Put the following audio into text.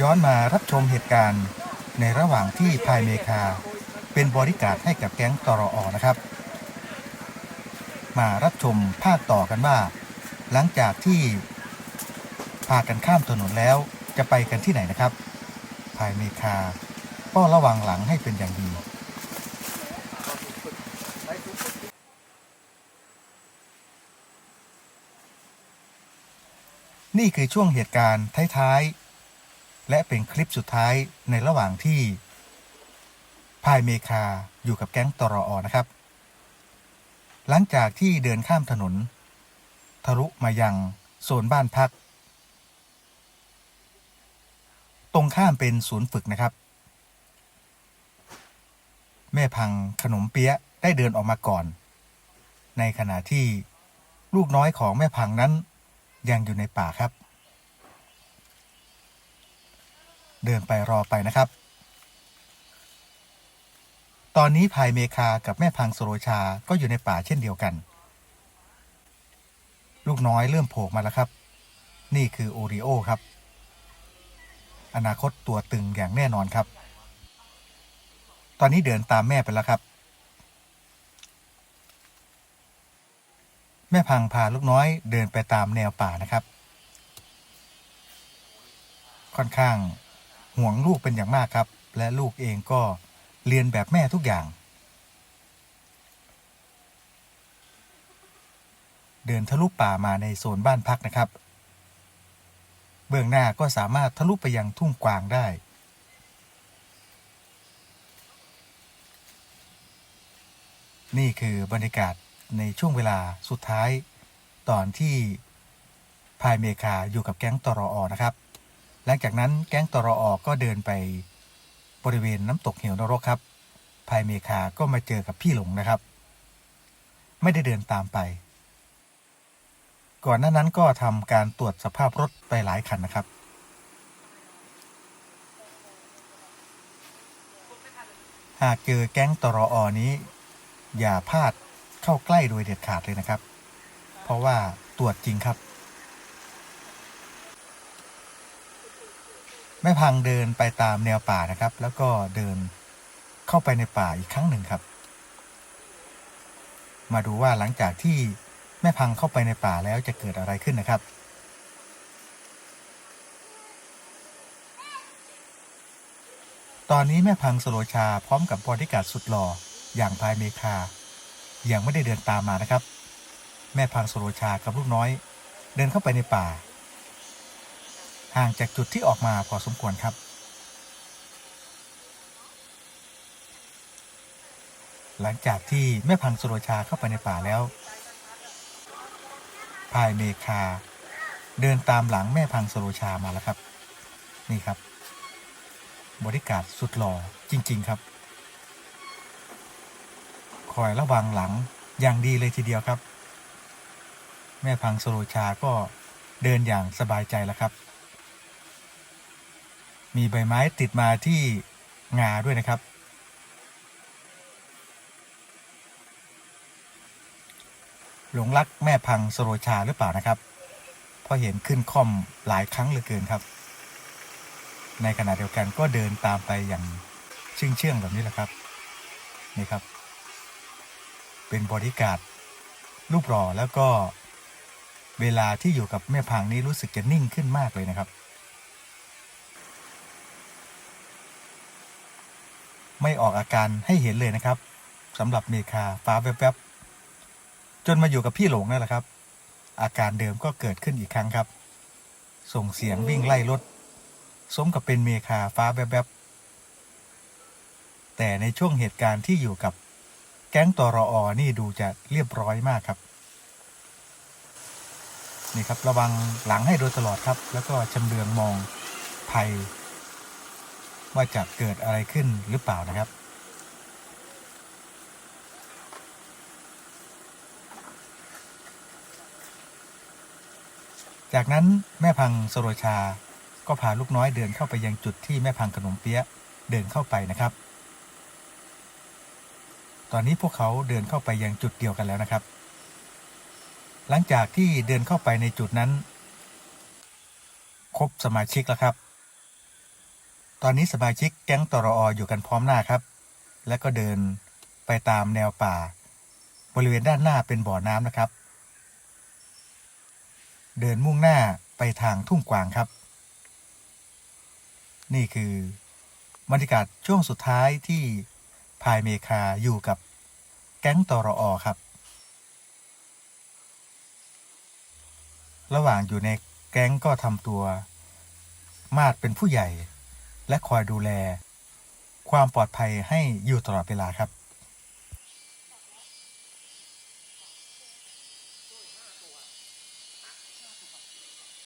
ย้อนมารับชมเหตุการณ์ในระหว่างที่พายเมคา เป็นบริการให้กับแก๊งตรออนะครับ มารับชมภาคต่อกันว่า หลังจากที่พากันข้ามถนนแล้วจะไปกันที่ไหนนะครับพายเมคาก็ระวังหลังให้เป็นอย่างดีนี่คือช่วงเหตุการณ์ท้าย ๆ และเป็นคลิปสุดท้ายในระหว่างที่พายเมคาอยู่กับแก๊งตรออนะครับ หลังจากที่เดินข้ามถนน ทะลุมายังโซนบ้านพัก ตรงข้ามเป็นศูนย์ฝึกนะครับ แม่พังขนมเปี๊ยะได้เดินออกมาก่อน ในขณะที่ลูกน้อยของแม่พังนั้นยังอยู่ในป่าครับ เดินไปรอไปนะครับ ตอนนี้พายเมคากับแม่พังโซโรชาก็อยู่ในป่าเช่นเดียวกัน ลูกน้อยเริ่มโผล่มาแล้วครับ นี่คือโอริโอครับ อนาคตตัวตึงอย่างแน่นอนครับ ตอนนี้เดินตามแม่ไปแล้วครับ แม่พังพาลูกน้อยเดินไปตามแนวป่านะครับค่อนข้าง ห่วงลูกเป็นอย่างมากครับ และลูกเองก็เรียนแบบแม่ทุกอย่าง เดินทะลุป่ามาในโซนบ้านพักนะครับ เบื้องหน้าก็สามารถทะลุไปยังทุ่งกวางได้นี่คือบรรยากาศในช่วงเวลาสุดท้าย ตอนที่พายเมคาอยู่กับแก๊งตรออนะครับ หลังจากนั้นแก๊งตรออก็เดินไปบริเวณน้ำตกเหวนรกครับพายเมคาก็มาเจอกับพี่หลงนะครับ ไม่ได้เดินตามไป ก่อนหน้านั้นก็ทำการตรวจสภาพรถไปหลายคันนะครับหากเจอแก๊งตรออนี้ อย่าพลาดเข้าใกล้โดยเด็ดขาดเลยนะครับ เพราะว่าตรวจจริงครับ แม่พังเดินไปตามแนวป่านะครับ แล้วก็เดินเข้าไปในป่าอีกครั้งหนึ่งครับ มาดูว่าหลังจากที่แม่พังเข้าไปในป่าแล้วจะเกิดอะไรขึ้นนะครับตอนนี้แม่พังสโลชาพร้อมกับบอดี้การ์ดสุดหล่ออย่างพายเมคา ยังไม่ได้เดินตามมานะครับ แม่พังสโลชากับลูกน้อย เดินเข้าไปในป่า ห่างจากจุดที่ออกมาพอสมควรครับ หลังจากที่แม่พังสโลชาเข้าไปในป่าแล้วพายเมคา เดินตามหลังแม่พังสโลชามาแล้วครับ นี่ครับ บริการสุดหล่อจริง ๆครับ คอยระวังหลังอย่างดีเลยทีเดียวครับ แม่พังสโลชาก็เดินอย่างสบายใจแล้วครับ มีใบไม้ติดมาที่งาด้วยนะครับ หลงรักแม่พังสโลชาหรือเปล่านะครับ เพราะเห็นขึ้นค่อมหลายครั้งเหลือเกินครับ ในขณะเดียวกันก็เดินตามไปอย่างเชื่องเชื่องแบบนี้แหละครับ นี่ครับ เป็นบริการรูปหล่อแล้วก็เวลาที่อยู่กับแม่พังนี้รู้สึกจะนิ่งขึ้นมากเลยนะครับ ไม่ออกอาการให้เห็นเลยนะครับสำหรับเมคาฟ้าแวบๆ จนมาอยู่กับพี่หลงนั่นแหละครับ อาการเดิมก็เกิดขึ้นอีกครั้งครับ ส่งเสียงวิ่งไล่รถสมกับเป็นเมคาฟ้าแวบๆ แต่ในช่วงเหตุการณ์ที่อยู่กับแก๊งตรออนี่ดูจะเรียบร้อยมากครับนี่ครับระวังหลังให้โดยตลอดครับ แล้วก็ชำเลืองมองภัย ว่าจะเกิดอะไรขึ้นหรือเปล่านะครับ จากนั้นแม่พังสโรชาก็พาลูกน้อยเดินเข้าไปยังจุดที่แม่พังขนมเปี๊ยะเดินเข้าไปนะครับ ตอนนี้พวกเขาเดินเข้าไปยังจุดเดียวกันแล้วนะครับ หลังจากที่เดินเข้าไปในจุดนั้น ครบสมาชิกแล้วครับ ตอนนี้สมาชิกแก๊งตรออยู่กันพร้อมหน้าครับ และก็เดินไปตามแนวป่า บริเวณด้านหน้าเป็นบ่อน้ำนะครับ เดินมุ่งหน้าไปทางทุ่งกวางครับ นี่คือบรรยากาศช่วงสุดท้ายที่พายเมคาอยู่กับแก๊งตรอครับ ระหว่างอยู่ในแก๊งก็ทำตัว มาดเป็นผู้ใหญ่ และคอยดูแล ความปลอดภัยให้อยู่ตลอดเวลาครับ